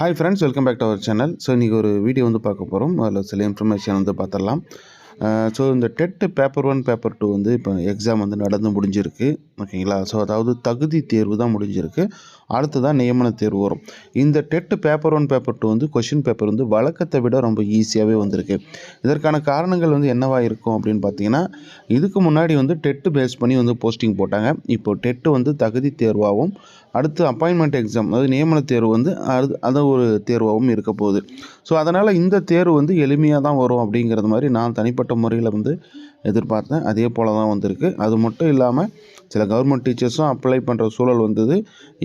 Hi friends welcome back to our channel so இன்றைக்கி ஒரு video வந்து பார்க்க போகிறோம் அதில் சில இன்ஃபர்மேஷன் வந்து பார்த்துடலாம். ஸோ இந்த TET paper one paper two வந்து இப்போ எக்ஸாம் வந்து நடந்து முடிஞ்சிருக்கு. ஓகேங்களா ஸோ அதாவது தகுதி தேர்வு தான் முடிஞ்சிருக்கு. அடுத்ததான் நியமன தேர்வு வரும். இந்த TET paper one paper two வந்து கொஷின் பேப்பர் வந்து வழக்கத்தை விட ரொம்ப ஈஸியாகவே வந்திருக்கு. இதற்கான காரணங்கள் வந்து என்னவாக இருக்கும் அப்படின்னு பார்த்தீங்கன்னா இதுக்கு முன்னாடி வந்து டெட்டு பேஸ் பண்ணி வந்து போஸ்டிங் போட்டாங்க. இப்போ டெட்டு வந்து தகுதி தேர்வாகவும் அடுத்து அப்பாயின்மெண்ட் எக்ஸாம் அதாவது நியமன தேர்வு வந்து அது அது ஒரு தேர்வாகவும் இருக்க போகுது. ஸோ அதனால் இந்த தேர்வு வந்து எளிமையாக தான் வரும் அப்படிங்கிறது மாதிரி நான் தனிப்பட்ட முறையில் வந்து எதிர்பார்த்தேன். அதே போல் தான் வந்திருக்கு. அது மட்டும் இல்லாமல் சில கவர்மெண்ட் டீச்சர்ஸும் அப்ளை பண்ணுற சூழல் வந்தது.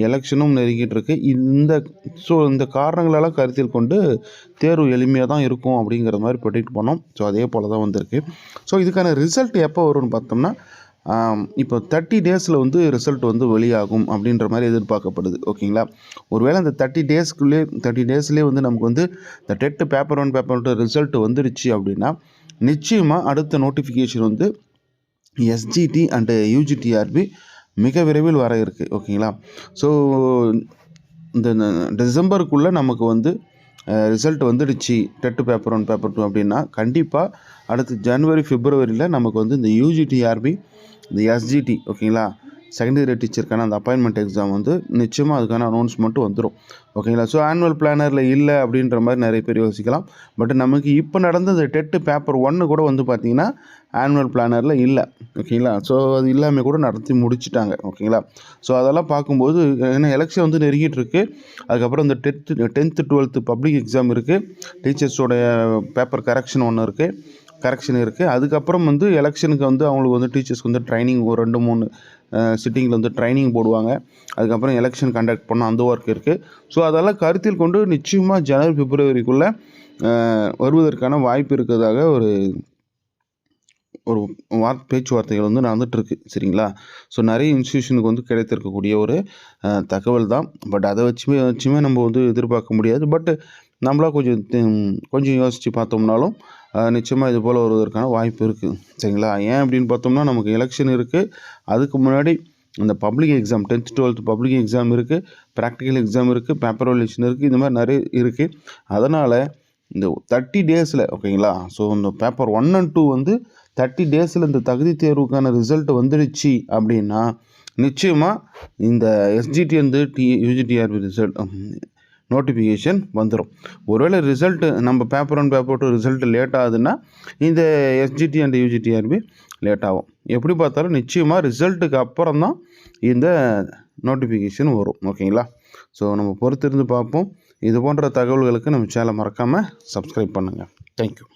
எலெக்ஷனும் நெருங்கிட்டு இருக்கு. இந்த ஸோ இந்த காரணங்களெல்லாம் கருத்தில் கொண்டு தேர்வு எளிமையாக தான் இருக்கும் அப்படிங்கிற மாதிரி ப்ரொடிக்ட் பண்ணோம். ஸோ அதே போல் தான் வந்திருக்கு. ஸோ இதுக்கான ரிசல்ட் எப்போ வரும்னு பார்த்தோம்னா இப்போ தேர்ட்டி டேஸில் வந்து ரிசல்ட் வந்து வெளியாகும் அப்படின்ற மாதிரி எதிர்பார்க்கப்படுது ஓகேங்களா? ஒருவேளை அந்த தேர்ட்டி டேஸ்க்குள்ளே தேர்ட்டி டேஸ்லேயே வந்து நமக்கு வந்து இந்த TET paper one paper two result வந்துடுச்சு அப்படின்னா நிச்சயமாக அடுத்த நோட்டிஃபிகேஷன் வந்து எஸ்ஜிடி அண்டு யூஜிடிஆர்பி மிக விரைவில் வர இருக்குது ஓகேங்களா? ஸோ இந்த டிசம்பருக்குள்ளே நமக்கு வந்து ரிசல்ட் வந்துடுச்சு TET paper one paper two அப்படின்னா கண்டிப்பாக அடுத்து ஜனவரி ஃபிப்ரவரியில் நமக்கு வந்து இந்த யூஜிடிஆர்பி இந்த எஸ்ஜிடி ஓகேங்களா செகண்டரி டீச்சருக்கான அந்த அப்பாயின்மெண்ட் எக்ஸாம் வந்து நிச்சயமாக அதுக்கான அனௌன்ஸ்மெண்ட் வந்துடும் ஓகேங்களா ஸோ ஆனுவல் பிளானரில் இல்லை அப்படின்ற மாதிரி நிறைய பேர் யோசிக்கலாம். பட் நமக்கு இப்போ நடந்த இந்த டெட்டு பேப்பர் ஒன்று கூட வந்து பார்த்திங்கன்னா ஆனுவல் பிளானரில் இல்லை. ஓகேங்களா ஸோ அது இல்லாமல் கூட நடத்தி முடிச்சுட்டாங்க. ஓகேங்களா ஸோ அதெல்லாம் பார்க்கும்போது ஏன்னா எலெக்ஷன் வந்து நெருங்கிட்டு இருக்கு. அதுக்கப்புறம் இந்த tenth tenth twelfth public exam இருக்குது டீச்சர்ஸோடைய பேப்பர் கரெக்ஷன் ஒன்று இருக்குது கரெக்ஷன் இருக்குது அதுக்கப்புறம் வந்து எலெக்ஷனுக்கு வந்து அவங்களுக்கு வந்து டீச்சர்ஸ்க்கு வந்து ட்ரைனிங் ஒரு ரெண்டு மூணு சிட்டிங்கில் வந்து ட்ரைனிங் போடுவாங்க. அதுக்கப்புறம் எலெக்ஷன் கண்டக்ட் பண்ண அந்த ஒர்க் இருக்குது ஸோ அதெல்லாம் கருத்தில் கொண்டு நிச்சயமாக ஜனவரி பிப்ரவரிக்குள்ளே வருவதற்கான வாய்ப்பு இருக்கிறதாக ஒரு ஒரு வார் பேச்சுவார்த்தைகள் வந்து நடந்துகிட்ருக்கு சரிங்களா? ஸோ நிறைய இன்ஸ்டியூஷனுக்கு வந்து கிடைத்திருக்கக்கூடிய ஒரு தகவல் தான் பட் அதை வச்சுமே வச்சுமே நம்ம வந்து எதிர்பார்க்க முடியாது. பட் நம்மளா கொஞ்சம் கொஞ்சம் யோசித்து பார்த்தோம்னாலும் நிச்சயமாக இது போல் வருவதற்கான வாய்ப்பு இருக்குது சரிங்களா? ஏன் அப்படின்னு பார்த்தோம்னா நமக்கு எலெக்ஷன் இருக்குது அதுக்கு முன்னாடி இந்த public exam tenth twelfth public exam இருக்குது ப்ராக்டிக்கல் எக்ஸாம் இருக்குது பேப்பர் வலியூஷன் இருக்குது இந்த மாதிரி நிறைய இருக்குது அதனால் இந்த தேர்ட்டி டேஸில் ஓகேங்களா? ஸோ இந்த பேப்பர் ஒன் அண்ட் டூ வந்து தேர்ட்டி டேஸில் இந்த தகுதி தேர்வுக்கான ரிசல்ட் வந்துடுச்சு அப்படின்னா நிச்சயமாக இந்த எஸ்ஜிடி வந்து டி யூஜிடிஆர்பி ரிசல்ட் நோட்டிஃபிகேஷன் வந்துடும் ஒருவேளை ரிசல்ட்டு நம்ம paper one paper two result late ஆகுதுன்னா இந்த எஸ்ஜிடி அண்ட் யூஜிடிஆர்பி லேட் ஆகும். எப்படி பார்த்தாலும் நிச்சயமாக ரிசல்ட்டுக்கு அப்புறம் தான் இந்த நோட்டிஃபிகேஷன் வரும். ஓகேங்களா ஸோ நம்ம பொறுத்திருந்து பார்ப்போம். இது போன்ற தகவல்களுக்கு நம்ம சேனலை மறக்காமல் சப்ஸ்கிரைப் பண்ணுங்கள் தேங்க்யூ